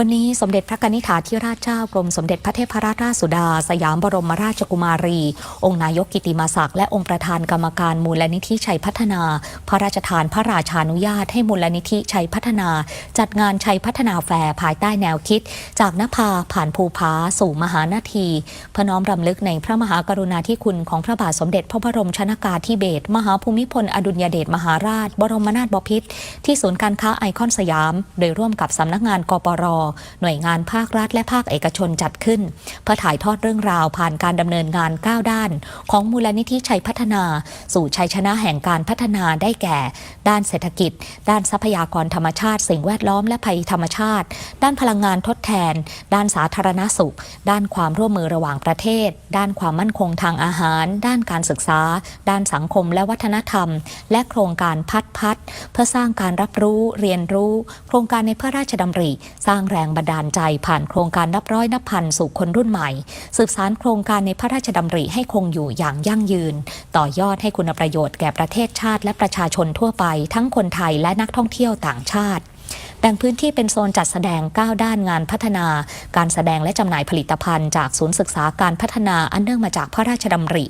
วันนี้สมเด็จพระนิธิาธิราชเจ้ากรมสมเด็จพระเทพรัตนราชสุดา สยามบรมราชกุมารี องค์นายกกิติมาศักดิ์และองค์ประธานกรรมการมูลนิธิชัยพัฒนา พระราชทานพระราชานุญาตให้มูลนิธิชัยพัฒนา จัดงานชัยพัฒนาแฟร์ภายใต้แนวคิด จากนภาผ่านภูผาสู่มหานาทีพน้อมรำลึกในพระมหากรุณาธิคุณของพระบาทสมเด็จพระบรมชนากาธิเบศรมหาภูมิพลอดุลยเดชมหาราช บรมนาถบพิตรที่ศูนย์การค้าไอคอนสยาม โดยร่วมกับสำนักงานกปรหน่วยงานภาครัฐและภาคเอกชนจัดขึ้น เพื่อถ่ายทอดเรื่องราวผ่านการดำเนินงาน 9 ด้าน ของมูลนิธิชัยพัฒนา สู่ชัยชนะแห่งการพัฒนาได้แก่ ด้านเศรษฐกิจ ด้านทรัพยากรธรรมชาติ สิ่งแวดล้อมและภัยธรรมชาติ ด้านพลังงานทดแทน ด้านสาธารณสุข ด้านความร่วมมือระหว่างประเทศ ด้านความมั่นคงทางอาหาร ด้านการศึกษา ด้านสังคมและวัฒนธรรม และโครงการพัดพัดเพื่อสร้างการรับรู้เรียนรู้ โครงการในพระราชดำริ สร้างแแรงบันดาลใจผ่านโครงการนับร้อยนับพันสู่คนรุ่นใหม่ สืบสารโครงการในพระราชดำริให้คงอยู่อย่างยั่งยืน ต่อยอดให้คุณประโยชน์แก่ประเทศชาติและประชาชนทั่วไป ทั้งคนไทยและนักท่องเที่ยวต่างชาติ บ่งพื้นที่เป็นโซนจัดแสดง 9 ด้านงานพัฒนา การแสดงและจำหน่ายผลิตภัณฑ์จากศูนย์ศึกษาการพัฒนาอันเนื่องมาจากพระราชดำริ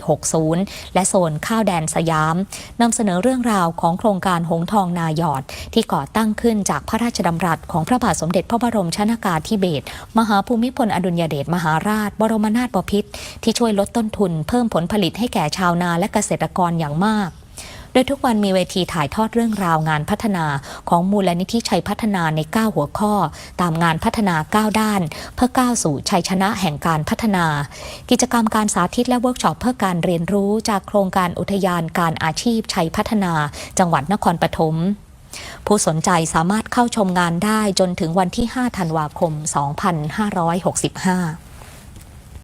60 และโซนข้าวแดนสยามนำเสนอเรื่องราวของโครงการหงทองนายอด ที่ก่อตั้งขึ้นจากพระราชดำรัสของพระบาทสมเด็จพระบรมชนากาธิเบศรมหาภูมิพลอดุลยเดชมหาราช บรมนาถบพิตรที่ช่วยลดต้นทุน เพิ่มผลผลิตให้แก่ชาวนาและเกษตรกรอย่างมาก ดยทุกวันมีเวทีถ่ายทอดเรื่องราวงานพัฒนาของมูลนิธิชัยพัฒนาใน 9 หัวข้อ ตามงานพัฒนา 9 ด้าน เพื่อก้าวสู่ชัยชนะแห่งการพัฒนา กิจกรรมการสาธิตและเวิร์กช็อปเพื่อการเรียนรู้จากโครงการอุทยานการอาชีพชัยพัฒนา จังหวัดนครปฐมผู้สนใจสามารถเข้าชมงานได้จนถึงวันที่ 5 ธันวาคม 2565